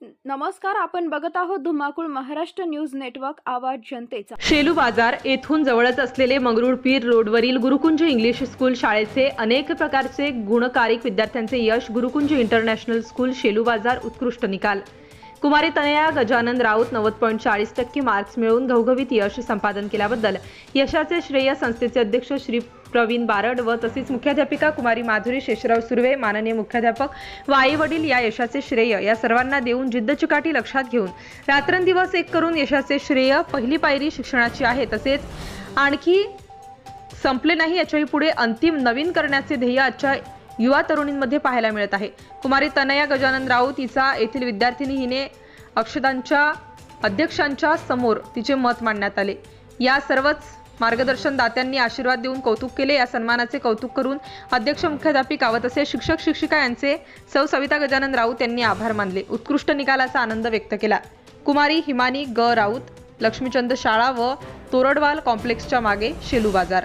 नमस्कार आपण बघत आहोत धुमाकूळ महाराष्ट्र न्यूज नेटवर्क आवाज जनतेचा. शेलू बाजार येथून जवळच असलेले मंगरुळपीर रोडवरील गुरुकुंज इंग्लिश स्कूल शाळेचे अनेक प्रकारचे गुणकारिक विद्यार्थ्यांचे यश गुरुकुंज इंटरनॅशनल स्कूल शेलू बाजार उत्कृष्ट निकाल. कुमारी तनया गजानन राऊत नव्वद पॉईंट चाळीस टक्के मार्क्स मिळवून घवघवीत यश संपादन केल्याबद्दल. यशाचे श्रेय संस्थेचे अध्यक्ष श्री प्रवीण बारड व तसेच मुख्याध्यापिका कुमारी माधुरी शेषराव सुर्वे माननीय मुख्याध्यापक व आई वडील या यशाचे श्रेय या सर्वांना देऊन जिद्द चिकाटी लक्षात घेऊन. रात्रंदिवस एक करून यशाचे श्रेय पहिली पायरी शिक्षणाची आहे तसेच आणखी संपले नाही याच्याही पुढे अंतिम नवीन करण्याचे ध्येय आजच्या युवा तरुणींमध्ये पाहायला मिळत आहे. कुमारी तनया गजानन राऊत हिचा येथील विद्यार्थिनी हिने अक्षदांच्या अध्यक्षांच्या समोर तिचे मत मांडण्यात आले. या सर्वच मार्गदर्शन दात्यांनी आशीर्वाद देऊन कौतुक केले. या सन्मानाचे कौतुक करून अध्यक्ष मुख्याध्यापिका व असे शिक्षक शिक्षिका यांचे सौ सविता गजानन राऊत यांनी आभार मानले. उत्कृष्ट निकालाचा आनंद व्यक्त केला. कुमारी हिमानी ग राऊत लक्ष्मीचंद शाळा व तोरडवाल कॉम्प्लेक्सच्या मागे शेलू बाजार.